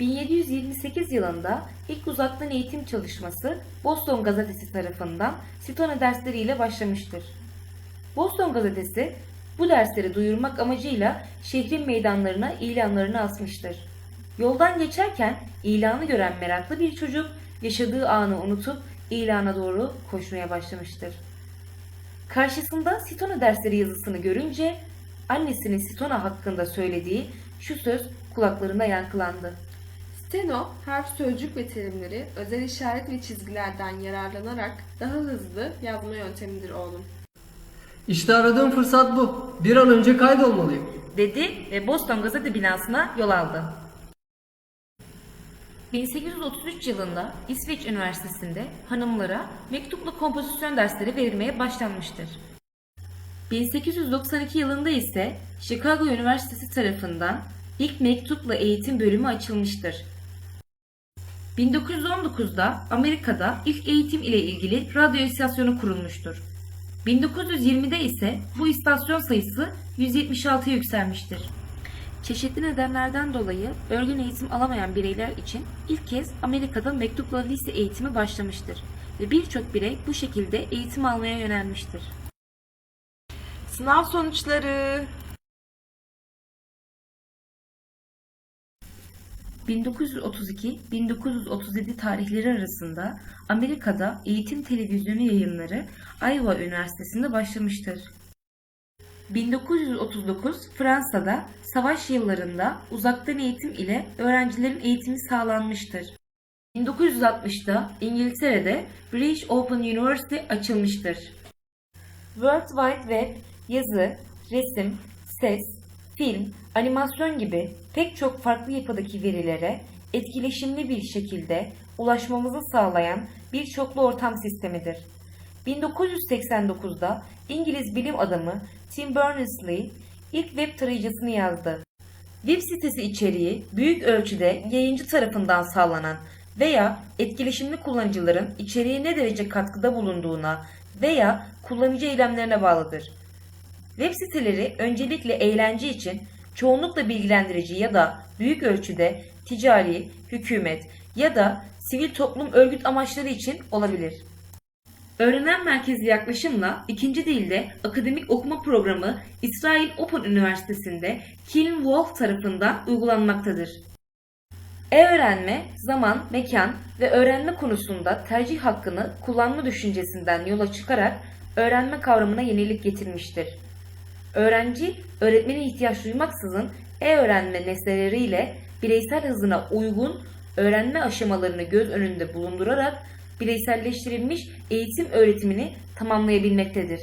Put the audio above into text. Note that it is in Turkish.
1728 yılında ilk uzaktan eğitim çalışması Boston Gazetesi tarafından Sitona dersleriyle başlamıştır. Boston Gazetesi bu dersleri duyurmak amacıyla şehrin meydanlarına ilanlarını asmıştır. Yoldan geçerken ilanı gören meraklı bir çocuk yaşadığı anı unutup ilana doğru koşmaya başlamıştır. Karşısında Sitona dersleri yazısını görünce annesinin Sitona hakkında söylediği şu söz kulaklarında yankılandı. Steno, harf, sözcük ve terimleri özel işaret ve çizgilerden yararlanarak daha hızlı yazma yöntemidir oğlum. İşte aradığım fırsat bu. Bir an önce kaydolmalıyım. dedi ve Boston Gazete binasına yol aldı. 1833 yılında İsveç Üniversitesi'nde hanımlara mektupla kompozisyon dersleri verilmeye başlanmıştır. 1892 yılında ise Chicago Üniversitesi tarafından ilk mektupla eğitim bölümü açılmıştır. 1919'da Amerika'da ilk eğitim ile ilgili radyo istasyonu kurulmuştur. 1920'de ise bu istasyon sayısı 176'ya yükselmiştir. Çeşitli nedenlerden dolayı örgün eğitim alamayan bireyler için ilk kez Amerika'da mektupla lise eğitimi başlamıştır ve birçok birey bu şekilde eğitim almaya yönelmiştir. Sınav sonuçları 1932-1937 tarihleri arasında Amerika'da eğitim televizyonu yayınları Iowa Üniversitesi'nde başlamıştır. 1939 Fransa'da savaş yıllarında uzaktan eğitim ile öğrencilerin eğitimi sağlanmıştır. 1960'da İngiltere'de British Open University açılmıştır. World Wide Web, yazı, resim, ses, film, animasyon gibi pek çok farklı yapıdaki verilere etkileşimli bir şekilde ulaşmamızı sağlayan bir çoklu ortam sistemidir. 1989'da İngiliz bilim adamı Tim Berners-Lee ilk web tarayıcısını yazdı. Web sitesi içeriği büyük ölçüde yayıncı tarafından sağlanan veya etkileşimli kullanıcıların içeriğe ne derece katkıda bulunduğuna veya kullanıcı eylemlerine bağlıdır. Web siteleri öncelikle eğlence için çoğunlukla bilgilendirici ya da büyük ölçüde ticari, hükümet ya da sivil toplum örgüt amaçları için olabilir. Öğrenen merkezli yaklaşımla ikinci dilde akademik okuma programı İsrail Open Üniversitesi'nde Kiln Wolf tarafından uygulanmaktadır. E-öğrenme, zaman, mekan ve öğrenme konusunda tercih hakkını kullanma düşüncesinden yola çıkarak öğrenme kavramına yenilik getirmiştir. Öğrenci, öğretmene ihtiyaç duymaksızın e-öğrenme nesneleriyle bireysel hızına uygun öğrenme aşamalarını göz önünde bulundurarak bireyselleştirilmiş eğitim öğretimini tamamlayabilmektedir.